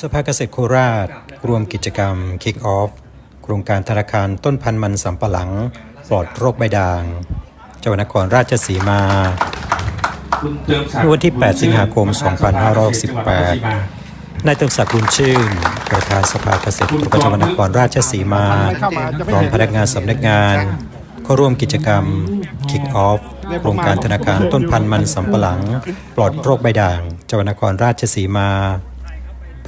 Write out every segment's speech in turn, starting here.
สภาเกษตรโคราชรวมกิจกรรม Kick Off โครงการธนาคารต้นพันธุ์มันสำปะหลัง ปลอดโรคใบด่าง จังหวัดนครราชสีมาเมื่อวันที่ 8 สิงหาคม 2568นายเติมศักดิ์บุญชื่น ประธานสภาเกษตรจังหวัดนครราชสีมา พร้อมพนักงานสำนักงานเข้าร่วมกิจกรรม Kick Off โครงการธนาคารต้นพันธุ์มันสำปะหลัง ปลอดโรคใบด่าง จังหวัดนครราชสีมา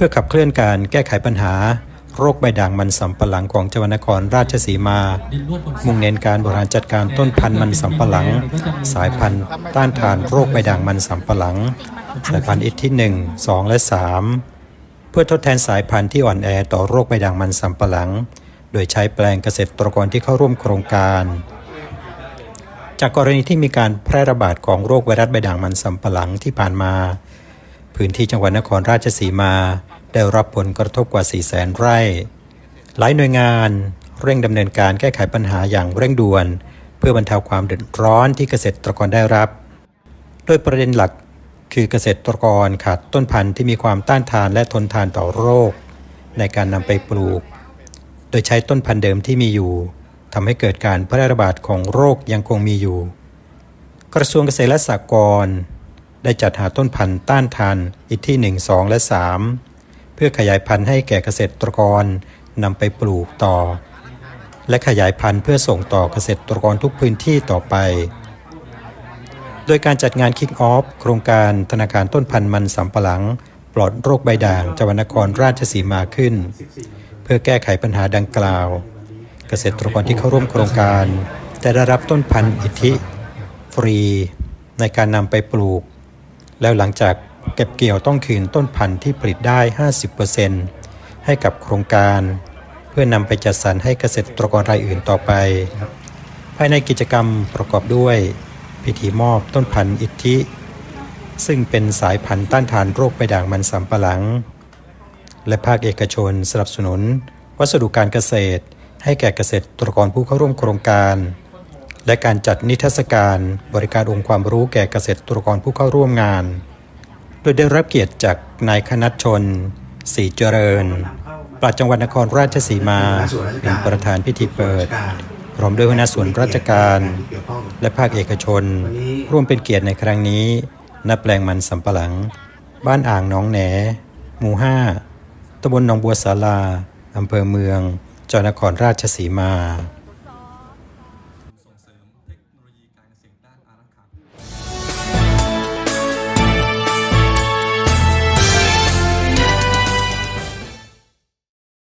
พื่อขับเคลื่อนการแก้ไขปัญหา โรคใบด่างมันสำปะหลังของจังหวัดนครราชสีมา มุ่งเน้นการบริหารจัดการต้นพันธุ์มันสำปะหลัง สายพันธุ์ต้านทานโรคใบด่างมันสำปะหลัง สายพันธุ์อิทที่ 1 2 และ 3 เพื่อทดแทนสายพันธุ์ที่อ่อนแอต่อโรคใบด่างมันสำปะหลัง โดยใช้แปลงเกษตรกรที่เข้าร่วมโครงการ จากกรณีที่มีการแพร่ระบาดของโรคไวรัสใบด่างมันสำปะหลังที่ผ่านมา พื้นที่จังหวัดนครราชสีมา ได้รับผลกระทบกว่า 4 0 0แสนไร่ หลายหน่วยงานเร่งดำเนินการแก้ไขปัญหาอย่างเร่งด่วน เพื่อบรรเทาความเดือดร้อนที่เกษตรกรได้รับ โดยประเด็นหลักคือเกษตรกรขาดต้นพันธุ์ที่มีความต้านทานและทนทานต่อโรค ในการนำไปปลูก โดยใช้ต้นพันธุ์เดิมที่มีอยู่ทำให้เกิดการแพร่ระบาดของโรคยังคงมีอยู่ กระทรวงเกษตรและสหกรณ์ได้จัดหาต้นพันธุ์ต้านทานอีกที่ 1 2 และ 3 พื่อขยายพันธุ์ให้แก่เกษตรกรนำไปปลูกต่อ และขยายพันธุ์เพื่อส่งต่อเกษตรกรทุกพื้นที่ต่อไป โดยการจัดงาน Kick Off โครงการธนาคารต้นพันธุ์มันสำปะหลัง ปลอดโรคใบด่างจังหวัดนครราชสีมาขึ้น เพื่อแก้ไขปัญหาดังกล่าว เกษตรกรที่เข้าร่วมโครงการจะได้รับต้นพันธุ์อิทธิ ฟรี ในการนำไปปลูก แล้วหลังจาก เก็บเกี่ยวต้องคืนต้นพันธุ์ที่ผลิตได้ 50%ให้กับโครงการ เพื่อนำไปจัดสรรให้เกษตรกรรายอื่นต่อไป ภายในกิจกรรมประกอบด้วย พิธีมอบต้นพันธุ์อิทธิ ซึ่งเป็นสายพันธุ์ต้านทานโรคใบด่างมันสำปะหลัง และภาคเอกชนสนับสนุน วัสดุการเกษตร ให้แก่เกษตรกรผู้เข้าร่วมโครงการและการจัดนิทรรศการบริการองค์ความรู้แก่เกษตรกรผู้เข้าร่วมงาน โดยได้รับเกียรติจากนายคณัชชนศรีเจริญปลัดจังหวัดนครราชสีมาเป็นประธานพิธีเปิด พร้อมด้วยหัวหน้าส่วนราชการ และภาคเอกชน ร่วมเป็นเกียรติในครั้งนี้ณแปลงมันสำปะหลัง บ้านอ่างน้องแหน หมู่ห้าตำบลหนองบัวสาลาอำเภอเมืองจังหวัดนครราชสีมา